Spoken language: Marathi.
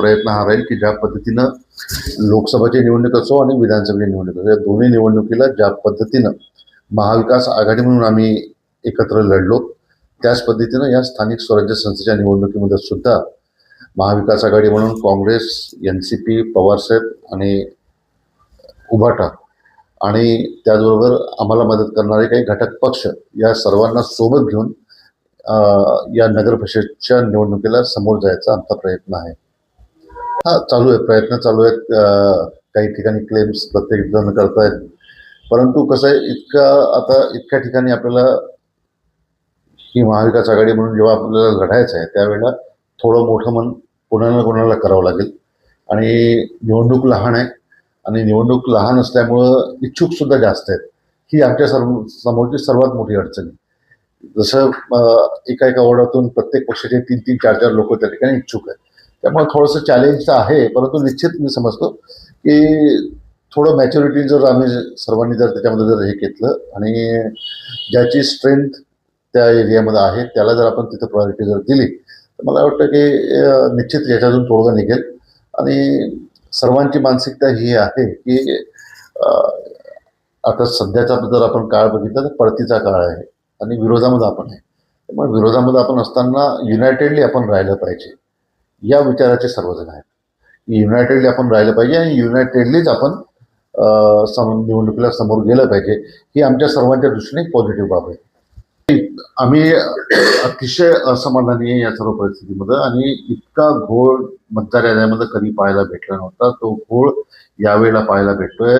प्रयत्न हा राहील की ज्या पद्धतीनं लोकसभेची निवडणूक असो आणि विधानसभेची निवडणूक असो या दोन्ही निवडणुकीला ज्या पद्धतीनं महाविकास आघाडी म्हणून आम्ही एकत्र लढलो त्याच पद्धतीनं या स्थानिक स्वराज्य संस्थेच्या निवडणुकीमध्ये सुद्धा महाविकास आघाडी म्हणून काँग्रेस एन सी पी पवारसाहेब आणि उभाटा आणि त्याचबरोबर आम्हाला मदत करणारे काही घटक पक्ष या सर्वांना सोबत घेऊन या नगर परिषदच्या निवडणुकीला समोर जायचा आमचा प्रयत्न आहे. हा चालू आहे प्रयत्न चालू आहेत. काही ठिकाणी क्लेम्स प्रत्येक जण करतायत. परंतु कसं आहे इतका आता इतक्या ठिकाणी आपल्याला ही महाविकास आघाडी म्हणून जेव्हा आपल्याला लढायचं आहे त्यावेळेला थोडं मोठं मन कोणाला ना कोणाला करावं लागेल. आणि निवडणूक लहान आहे आणि निवडणूक लहान असल्यामुळं इच्छुक सुद्धा जास्त आहेत. ही आमच्या सर्व समोरची सर्वात मोठी अडचण आहे. जसं एका एका वॉर्डातून प्रत्येक पक्षाचे तीन तीन चार चार लोक त्या ठिकाणी इच्छुक आहेत. त्यामुळे थोडंसं चॅलेंज तर आहे परंतु निश्चित मी समजतो की थोडं मॅच्युरिटी जर आम्ही सर्वांनी जर त्याच्यामध्ये जर हे घेतलं आणि ज्याची स्ट्रेंथ त्या एरियामध्ये आहे त्याला जर आपण तिथं प्रायोरिटी जर दिली तर मला वाटतं की निश्चित याच्यातून तोडगा निघेल. आणि सर्वांची मानसिकता ही आहे की आता सध्याचा जर आपण काळ बघितला तर पडतीचा काळ आहे आणि विरोधामध्ये आपण आहे. त्यामुळे विरोधामध्ये आपण असताना युनायटेडली आपण राहिलं पाहिजे. या विचाराचे सर्वजण आहेत. युनायटेडली आपण राहिलं पाहिजे आणि युनायटेडलीच आपण सम निवडणुकीला समोर गेलं पाहिजे ही आमच्या सर्वांच्या दृष्टीने पॉझिटिव्ह बाब आहे. आम्ही अतिशय असमाधानी आहे या सर्व परिस्थितीमध्ये आणि इतका घोळ मतदार याद्यामध्ये कधी पाहायला भेटला नव्हता तो घोळ यावेळेला पाहायला भेटतोय.